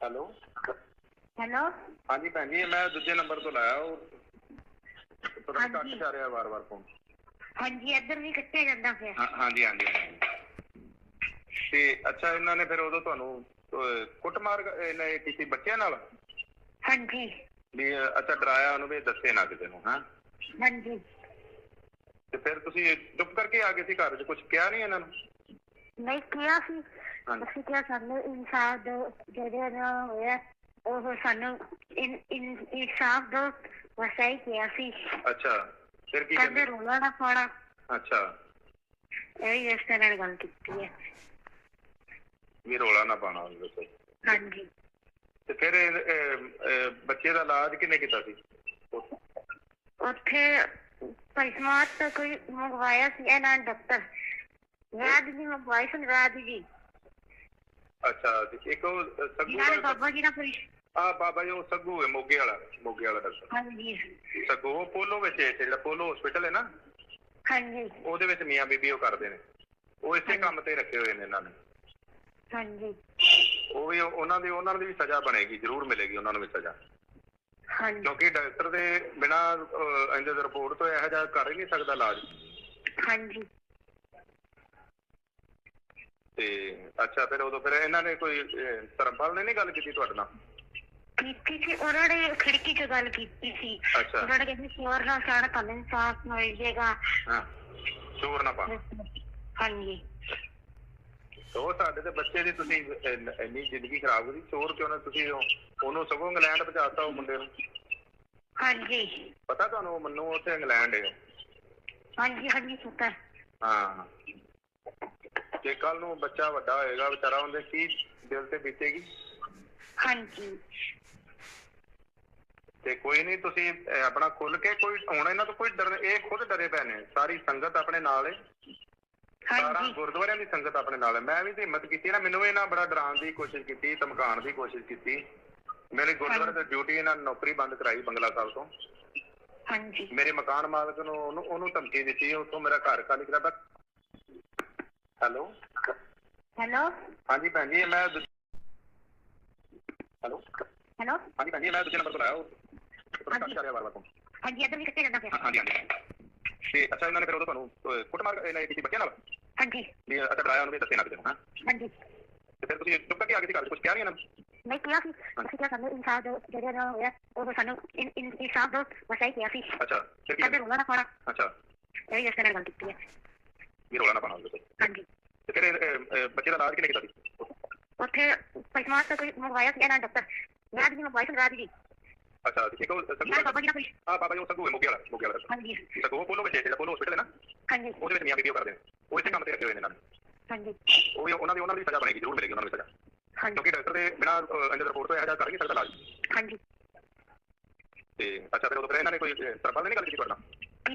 Hello. Hello. ਹਾਂਜੀ ਭੈਣ ਜੀ ਮੈਂ ਦੂਜੇ ਨੰਬਰ ਤੋਂ ਲਾਇਆ ਉਹ ਤੁਹਾਡਾ ਕੱਟ। ਜਾ ਰਿਹਾ ਵਾਰ-ਵਾਰ ਫੋਨ ਹਾਂਜੀ ਇੱਧਰ ਵੀ ਕੱਟਿਆ ਜਾਂਦਾ ਹਾਂ ਹਾਂਜੀ ਹਾਂਜੀ ਹਾਂਜੀ। ਤੇ ਅੱਛਾ ਇਹਨਾਂ ਨੇ ਫਿਰ ਉਦੋਂ ਤੁਹਾਨੂੰ ਅਹ, ਕੁੱਟਮਾਰ ਕ- ਇਹਨੇ ਕੀਤੀ ਬੱਚਿਆਂ ਨਾਲ? ਹਾਂਜੀ। ਵੀ ਅਹ, ਅੱਛਾ ਡਰਾਇਆ ਉਹਨੂੰ ਵੀ ਦੱਸੇ ਨਾ ਕਿਸੇ ਨੂੰ ਹਾਂ? ਹਾਂਜੀ। ਤੇ ਫਿਰ ਤੁਸੀਂ ਚੁੱਪ ਕਰਕੇ ਆ ਗਏ ਸੀ ਘਰ 'ਚ ਕੁਝ ਕਿਹਾ ਨਹੀਂ ਇਹਨਾਂ ਨੂੰ? ਨਹੀਂ ਕਿਹਾ ਸੀ। ਅਸੀਂ ਕਿਹਾ ਸਾਨੂੰ ਇਨਸਾਫ ਦੋ ਜਿਹੜੇ ਨਾਲ ਹੋਇਆ ਉਹ ਸਾਨੂੰ ਇਨ ਇਨ ਇਨਸਾਫ ਦੋ ਬਸ ਇਹੀ ਕਿਹਾ ਸੀ। ਅੱਛਾ ਫਿਰ ਕੀ ਕਹਿੰਦੇ ਕਹਿੰਦੇ? ਰੋਲਾ ਨਾ ਪਾਣਾ ਅੱਛਾ। ਇਹੀ ਇਸ ਤਰ੍ਹਾਂ ਨਾਲ ਗੱਲ ਕੀਤੀ ਹੈ। ਵੀ ਰੋਲਾ ਨਾ ਪਾਣਾ ਉਹਦੇ ਵਿੱਚ। ਹਾਂਜੀ। ਤੇ ਫਿਰ ਇਹ, ਬੱਚੇ ਦਾ ਇਲਾਜ ਕਿੰਨੇ ਕੀਤਾ ਸੀ? ਉੱਥੇ ਪੈਸਮਾਤ ਤੋਂ ਕੋਈ ਮੰਗਵਾਇਆ ਸੀ ਇਹਨਾਂ ਨੇ ਡਾਕਟਰ। ਰਾਜ ਜੀ ਮੰਗਵਾਈ ਸੀ ਰਾਜ ਜੀ ਅੱਛਾ ਤੇ ਇੱਕ ਉਹ ਸੱਗੂ ਦਾ ਬਾਬਾ ਜੀ ਨਾਲ ਪਰੀ ਆ ਬਾਬਾ ਜੀ ਉਹ ਸੱਗੂ ਹੈ ਮੋਗੇ ਵਾਲਾ ਮੋਗੇ ਵਾਲਾ ਡਾਕਟਰ ਹਾਂਜੀ ਸੱਗੂ ਉਹ ਪੋਲੋ ਵਿੱਚ ਹੈ ਜਿਹੜਾ ਪੋਲੋ ਹਸਪੀਟਲ ਹੈ ਨਾ? ਹਾਂਜੀ। ਉਹਦੇ ਵਿੱਚ ਮੀਆਂ ਬੀਬੀ ਉਹ ਕਰਦੇ ਨੇ। ਉਹ ਇਸੇ ਕੰਮ ਤੇ ਰੱਖੇ ਹੋਏ ਨੇ ਇਹਨਾਂ ਨੇ। ਹਾਂਜੀ। ਉਹ ਵੀ ਉਹਨਾਂ ਦੀ ਉਹਨਾਂ ਦੀ ਵੀ ਸਜ਼ਾ ਬਣੇਗੀ ਜ਼ਰੂਰ ਮਿਲੇਗੀ ਉਹਨਾਂ ਨੂੰ ਵੀ ਸਜ਼ਾ। ਹਾਂਜੀ। ਕਿਉਂਕਿ ਡਾਕਟਰ ਦੇ ਬਿਨਾ ਇਹਦੇ ਰਿਪੋਰਟ ਤੋਂ ਇਹੋ ਜਿਹਾ ਕਰ ਹੀ ਨਹੀਂ ਸਕਦਾ ਇਲਾਜ। ਹਾਂਜੀ। ਤੇ ਅੱਛਾ ਫਿਰ ਉਦੋਂ ਫਿਰ ਇਹਨਾਂ ਨੇ ਕੋਈ ਅਹ, ਧਰਮਪਾਲ ਨੇ ਨਹੀਂ ਗੱਲ ਕੀਤੀ ਤੁਹਾਡੇ ਨਾਲ? ਕੀਤੀ ਸੀ ਉਹਨਾਂ ਨੇ ਖਿੜਕੀ 'ਚ ਗੱਲ ਕੀਤੀ ਸੀ। ਅੱਛਾ। ਉਹਨਾਂ ਨੇ ਕਹਿੰਦੇ ਚੋਰ ਨਾਲ ਸਾਡਾ ਕੱਲ ਇਨਸਾਫ ਮਿਲ ਜਾਏਗਾ ਹਾਂ ਚੋਰ ਨਾ ਪਾ ਹਾਂਜੀ। ਉਹ ਸਾਡੇ ਤੇ ਬੱਚੇ ਦੀ ਤੁਸੀਂ ਇੰਨ- ਇੰਨੀ ਜ਼ਿੰਦਗੀ ਖਰਾਬ ਕਰੀ ਚੋਰ ਕਿਉਂ ਨਾ ਤੁਸੀਂ ਉਹ- ਉਹਨੂੰ ਸਗੋਂ ਇੰਗਲੈਂਡ ਪਹੁੰਚਾਤਾ ਉਹ ਮੁੰਡੇ ਨੂੰ। ਹਾਂਜੀ। ਪਤਾ ਤੁਹਾਨੂੰ ਉਹ ਮੰਨੂ ਉੱਥੇ ਇੰਗਲੈਂਡ ਹੈ ਹਾਂਜੀ ਹਾਂਜੀ ਸੁਤਾ। ਹਾਂ। ਜੇ ਕੱਲ ਨੂੰ ਬੱਚਾ ਵੱਡਾ ਹੋਏਗਾ ਵਿਚਾਰਾ ਉਹਦੇ ਕੀ ਦਿਲ ਤੇ ਬੀਤੇਗੀ? ਹਾਂਜੀ। ਤੇ ਕੋਈ ਨਹੀਂ ਤੁਸੀਂ ਅਹ, ਆਪਣਾ ਖੁੱਲ ਕੇ ਕੋਈ ਹੁਣ ਇਹਨਾਂ ਤੋਂ ਕੋਈ ਡਰ ਇਹ ਖੁਦ ਡਰੇ ਪਏ ਨੇ। ਸਾਰੀ ਸੰਗਤ ਆਪਣੇ ਨਾਲ ਹੈ ਸਾਰਾ ਹਾਂਜੀ। ਗੁਰਦੁਆਰਿਆਂ ਦੀ ਸੰਗਤ ਆਪਣੇ ਨਾਲ ਹੈ ਮੈਂ ਵੀ ਤੇ ਹਿੰਮਤ ਕੀਤੀ ਨਾ ਮੈਨੂੰ ਵੀ ਇਹਨਾਂ ਬੜਾ ਡਰਾਉਣ ਦੀ ਕੋਸ਼ਿਸ਼ ਕੀਤੀ ਧਮਕਾਉਣ ਦੀ ਕੋਸ਼ਿਸ਼ ਕੀਤੀ। ਮੇਰੇ ਗੁਰਦੁਆਰੇ ਤੇ ਡਿਊਟੀ ਇਹਨਾਂ ਨੇ ਨੌਕਰੀ ਬੰਦ ਕਰਾਈ ਬੰਗਲਾ ਸਾਹਿਬ ਤੋਂ। ਹਾਂਜੀ। ਮੇਰੇ ਮਕਾਨ ਮਾਲਕ ਨੂੰ ਉਹਨੂੰ ਉਹਨੂੰ ਧਮਕੀ ਦਿੱਤੀ ਉੱਥੋਂ ਮੇਰਾ ਘਰ ਖਾਲੀ ਕਰਾਤਾ। ਹੈਲੋ। ਹੈਲੋ। ਹਾਂਜੀ ਭੈਣ ਜੀ ਮੈਂ ਹੈਲੋ। ਹੈਲੋ। ਹਾਂਜੀ ਭੈਣ ਜੀ ਮੈਂ ਦੂਜੇ ਨੰਬਰ ਤੋਂ ਲਾਇਆ ਉਹ। ਤੁਹਾਡਾ ਕੱਟ ਜਾ ਰਿਹਾ ਵਾਰ-ਵਾਰ ਫੋਨ ਹਾਂਜੀ ਇੱਧਰ ਵੀ ਕੱਟਿਆ ਜਾਂਦਾ ਪਿਆ ਹਾਂਜੀ ਹਾਂਜੀ। ਤੇ ਅੱਛਾ ਇਹਨਾਂ ਨੇ ਫਿਰ ਉਦੋਂ ਤੁਹਾਨੂੰ ਅਹ, ਕੁੱਟਮਾਰ ਇਹਨੇ ਕੀਤੀ ਬੱਚਿਆਂ ਨਾਲ? ਹਾਂਜੀ। ਵੀ ਅੱਛਾ ਡਰਾਇਆ ਉਹਨੂੰ ਵੀ ਦੱਸੇ ਨਾ ਕਿਸੇ ਨੂੰ ਹਾਂ ਹਾਂਜੀ। ਤੇ ਫਿਰ ਤੁਸੀਂ ਚੁੱਪ ਕਰਕੇ ਆ ਗਏ ਸੀ ਘਰ ਕੁਝ ਕਿਹਾ ਨਹੀਂ ਇਹਨਾਂ ਨੂੰ? ਨਹੀਂ ਕਿਹਾ ਸੀ। ਅਸੀਂ ਕਿਹਾ ਸਾਨੂੰ ਇਨਸਾਫ ਦੋ ਜਿਹੜੇ ਨਾਲ ਹੋਇਆ ਉਹ ਸਾਨੂੰ ਇਨ ਇਨ ਇਨਸਾਫ ਦੋ ਬਸ ਇਹੀ ਕਿਹਾ ਸੀ। ਅੱਛਾ ਫਿਰ ਕੀ ਕਹਿੰਦੇ ਰੋਲਾ ਨਾ ਪਾਣਾ ਅੱਛਾ। ਇਹੀ ਇਸ ਤਰ੍ਹਾਂ ਗੱਲ ਕੀਤੀ ਹੈ। ਵੀ ਰੋਲਾ ਨਾ ਪਾਣਾ ਉਹਦੇ ਤੇ ਹਾਂਜੀ ਤੇ ਫਿਰ ਇਹ, ਅਹ, ਬੱਚੇ ਦਾ ਇਲਾਜ ਕਿਹਨੇ ਕੀਤਾ ਸੀ ਉੱਥੇ ਪੈਸਮਾਤ ਤੋਂ ਕੋਈ ਮੰਗਵਾਇਆ ਸੀ ਇਹਨਾਂ ਡਾਕਟਰ ਰਾਜ ਜੀ ਮੰਗਵਾਈ ਸੀ ਰਾਜ ਜੀ ਅੱਛਾ ਤੇ ਇੱਕ ਉਹ ਸੱਗੂ ਜਿਨ੍ਹਾਂ ਨੇ ਬਾਬਾ ਜੀ ਨਾਲ ਪਰੀ ਆ ਬਾਬਾ ਜੀ ਉਹ ਸੱਗੂ ਹੈ ਮੋਗੇ ਵਾਲਾ ਮੋਗੇ ਵਾਲਾ ਹਾਂਜੀ ਸੱਗੂ ਉਹ ਪੋਲੋ ਹੈ ਜਿਹੜਾ ਪੋਲੋ ਹਸਪੀਟਲ ਹੈ ਨਾ ਹਾਂਜੀ ਉਹਦੇ ਵਿੱਚ ਮੀਆਂ ਬੀਬੀ ਉਹ ਕਰਦੇ ਨੇ ਉਹ ਇਸੇ ਕੰਮ ਤੇ ਰੱਖੇ ਹੋਏ ਨੇ ਇਹਨਾਂ ਨੇ ਹਾਂਜੀ ਉਹ ਵੀ ਉਹਨਾਂ ਦੀ ਉਹਨਾਂ ਦੀ ਸਜ਼ਾ ਬਣੇਗੀ ਜ਼ਰੂਰ ਮਿਲੇਗੀ ਉਹਨਾਂ ਨੂੰ ਸਜ਼ਾ ਹਾਂਜੀ ਕਿਉਂਕਿ ਡਾਕਟਰ ਦੇ ਬਿਨਾ ਦੇ ਰਿਪੋਰਟ ਤੋਂ ਇਹੋ ਜਿਹਾ ਕਰ ਹੀ ਨਹੀਂ ਸਕਦਾ ਇਲਾਜ ਹਾਂਜੀ ਤੇ ਅੱਛਾ ਫਿਰ ਉਦੋਂ ਫਿਰ ਇਹਨਾਂ ਨੇ ਕੋਈ ਤਰਪਾਲ ਨਹੀਂ ਗੱਲ ਕੀਤੀ ਨਾਲ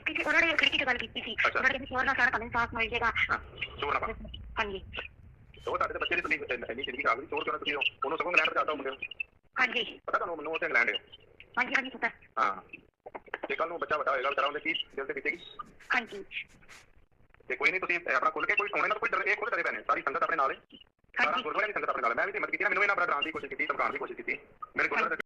ਕੀਤੀ ਸੀ ਉਹਨਾਂ ਨੇ ਖਿੜਕੀ 'ਚ ਗੱਲ ਕੀਤੀ ਸੀ। ਅੱਛਾ। ਉਹਨਾਂ ਨੇ ਚੋਰ ਨਾਲ ਸਾਡਾ ਕੱਲ ਇਨਸਾਫ ਮਿਲ ਜਾਏਗਾ। ਹਾਂ। ਚੋਰ ਨਾ ਪਾ ਹਾਂਜੀ ਉਹ ਸਾਡੇ ਤੇ ਬੱਚੇ ਦੀ ਤੁਸੀਂ ਇੰਨ- ਇੰਨੀ ਜ਼ਿੰਦਗੀ ਕਰੀ ਚੋਰ ਕਿਉਂ ਨਾ ਤੁਸੀਂ ਉਹ- ਉਹਨੂੰ ਸਗੋਂ ਇੰਗਲੈਂਡ ਪਹੁੰਚਾਤਾ ਮੁੰਡੇ ਨੂੰ। ਹਾਂਜੀ। ਪਤਾ ਤੁਹਾਨੂੰ ਮੈਨੂੰ ਉੱਥੇ ਇੰਗਲੈਂਡ ਹੈ? ਹਾਂਜੀ ਹਾਂਜੀ ਸੁਤਾ ਹਾਂ। ਤੇ ਕੱਲ ਨੂੰ ਬੱਚਾ ਵੱਡਾ ਹੋਏਗਾ ਵਿਚਾਰਾ ਉਹਦੇ ਕੀ ਦਿਲ ਤੇ ਬੀਤੇਗੀ ਹਾਂਜੀ। ਤੇ ਕੋਈ ਨਹੀਂ ਤੁਸੀਂ ਆਪਣਾ ਖੁੱਲ ਕੇ ਕੋਈ ਇਹਨਾਂ ਤੋਂ ਕੋਈ ਡਰ ਇਹ ਡਰੇ ਪਏ ਨੇ ਸਾਰੀ ਸੰਗਤ ਆਪਣੇ ਨਾਲ ਹੈ। ਸਾਰਾ ਹਾਂਜੀ ਗੁਰਦੁਆਰੇ ਦੀ ਸੰਗਤ ਆਪਣੇ ਨਾਲ ਹੈ। ਮੈਂ ਵੀ ਤੇ ਹਿੰਮਤ ਕੀਤੀ ਨਾ ਮੈਨੂੰ ਇਹਨਾਂ ਬੜਾ ਡਰਾਉਣ ਦੀ ਕੋਸ਼ਿਸ਼ ਕੀਤੀ ਧਮਕਾਉਣ ਦੀ ਕੋਸ਼ਿਸ਼ ਕੀਤੀ। ਮੇਰੇ ਗੁਰਦੁਆਰੇ ਦੇ